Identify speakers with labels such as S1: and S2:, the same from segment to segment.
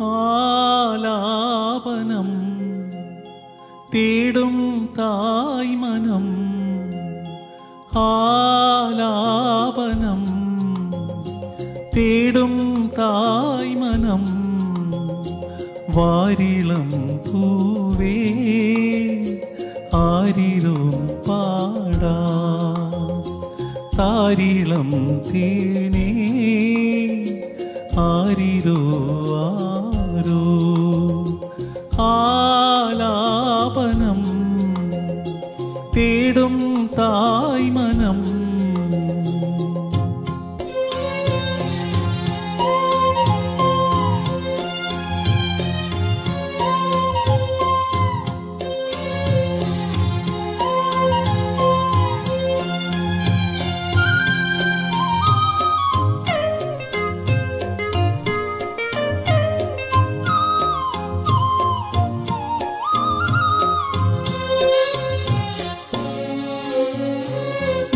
S1: ആലാപനം തേടും തായ്മനം. ആലാപനം തേടും തായ്മനം വാരിളം പൂവേ ആരിലും പാടാ. താരിളം തേനേ ആരിരോ ആരോ ആലാപനം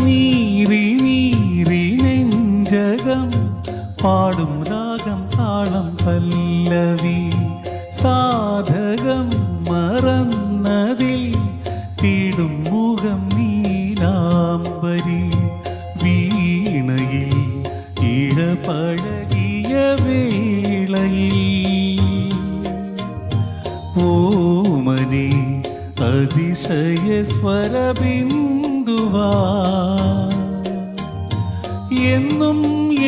S1: നീറി നെഞ്ചകം പാടും രാഗം താളം പല്ലവി. സാധകം മറന്നതിൽ തീടും മുഖം നീലാംബരി. വീണയിൽ ഇടപഴകിയ വേളയിൽ ഓമനെ അതിശയ സ്വരബിന്ദുവാ എന്നും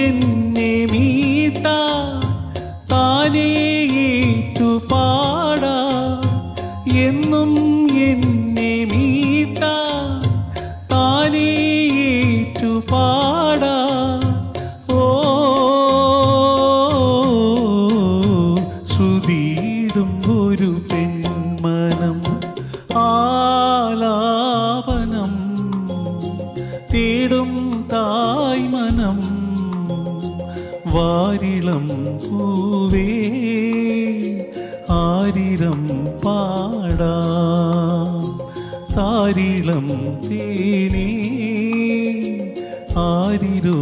S1: എന്നെ മീട്ട താനേ തേടും തായ്മനം വാരിളം പൂവേ ആരിരം പാടാ താരിളം തേനേ ആരിരോ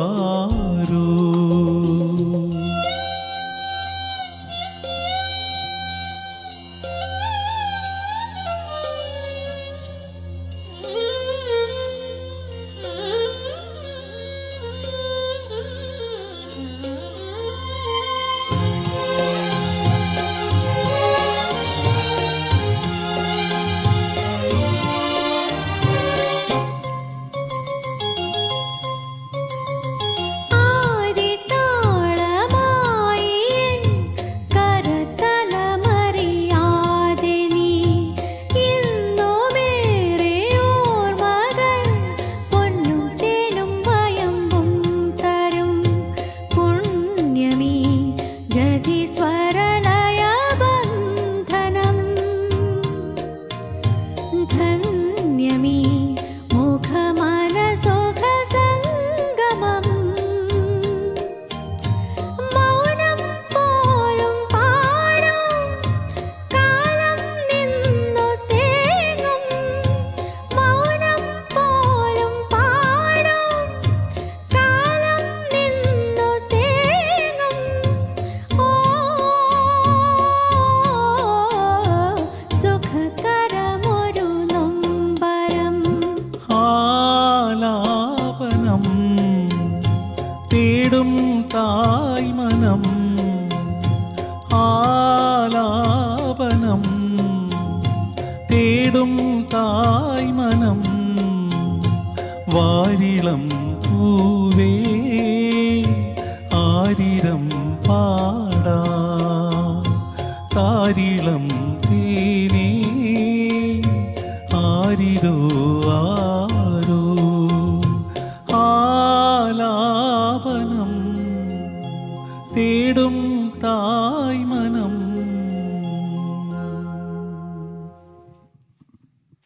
S1: ആരോ.
S2: ആലാപനം തേടും തായ്മനം വാരിളം പൂവേ ആരിരം പാടാ താരിളം തേനേ ആരിരോ ആരോ
S1: ആലാപനം തേടും തായ്മനം